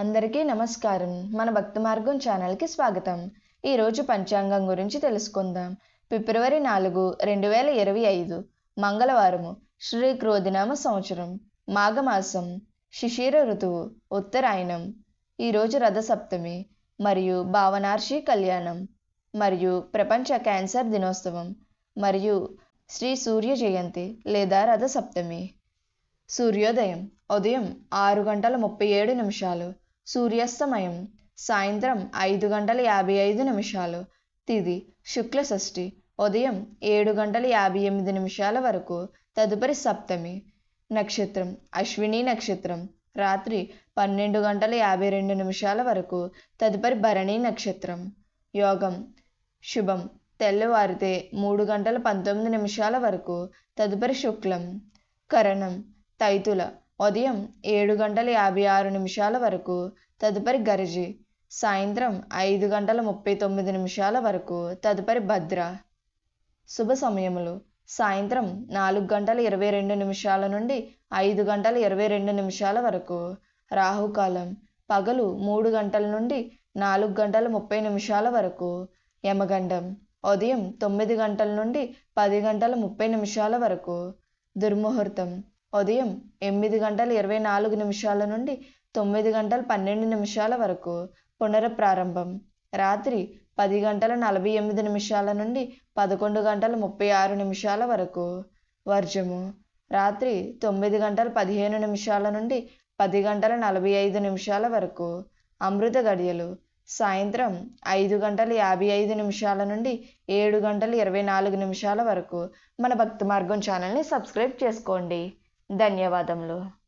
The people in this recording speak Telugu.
అందరికీ నమస్కారం. మన భక్తి మార్గం ఛానల్కి స్వాగతం. ఈరోజు పంచాంగం గురించి తెలుసుకుందాం. ఫిబ్రవరి నాలుగు రెండు వేల ఇరవై ఐదు మంగళవారము శ్రీ క్రోధినామ సంవత్సరం మాఘమాసం శిశిర ఋతువు ఉత్తరాయణం. ఈరోజు రథసప్తమి మరియు భావనార్షి కళ్యాణం మరియు ప్రపంచ క్యాన్సర్ దినోత్సవం మరియు శ్రీ సూర్య జయంతి లేదా రథసప్తమి. సూర్యోదయం ఉదయం ఆరు గంటల ముప్పై ఏడు నిమిషాలు సూర్యాస్తమయం సాయంత్రం ఐదు గంటల యాభై ఐదు నిమిషాలు తిది శుక్ల షష్ఠి ఉదయం ఏడు గంటల యాభై ఎనిమిది నిమిషాల వరకు తదుపరి సప్తమి నక్షత్రం అశ్విని నక్షత్రం రాత్రి పన్నెండు గంటల యాభై రెండు నిమిషాల వరకు తదుపరి భరణి నక్షత్రం. యోగం శుభం తెల్లవారితే మూడు గంటల పంతొమ్మిది నిమిషాల వరకు తదుపరి శుక్లం. కరణం తైతుల ఉదయం ఏడు గంటల యాభై ఆరు నిమిషాల వరకు తదుపరి గరిజి సాయంత్రం ఐదు గంటల ముప్పై తొమ్మిది నిమిషాల వరకు తదుపరి భద్ర. శుభ సమయములు. సాయంత్రం నాలుగు గంటల ఇరవై రెండు నిమిషాల నుండి ఐదు గంటల ఇరవై రెండు నిమిషాల వరకు రాహుకాలం పగలు మూడు గంటల నుండి నాలుగు గంటల ముప్పై నిమిషాల వరకు యమగండం ఉదయం తొమ్మిది గంటల నుండి పది గంటల ముప్పై నిమిషాల వరకు దుర్ముహూర్తం ఉదయం ఎనిమిది గంటల ఇరవై నాలుగు నిమిషాల నుండి తొమ్మిది గంటల పన్నెండు నిమిషాల వరకు పునఃప్రారంభం. రాత్రి పది గంటల నలభై ఎనిమిది నిమిషాల నుండి పదకొండు గంటల ముప్పై ఆరు నిమిషాల వరకు వర్జము. రాత్రి తొమ్మిది గంటల పదిహేను నిమిషాల నుండి పది గంటల నలభై ఐదు నిమిషాల వరకు అమృత గడియలు. సాయంత్రం ఐదు గంటల యాభై ఐదు నిమిషాల నుండి ఏడు గంటల ఇరవై నాలుగు నిమిషాల వరకు మన భక్తి మార్గం ఛానల్ని సబ్స్క్రైబ్ చేసుకోండి. ధన్యవాదములు.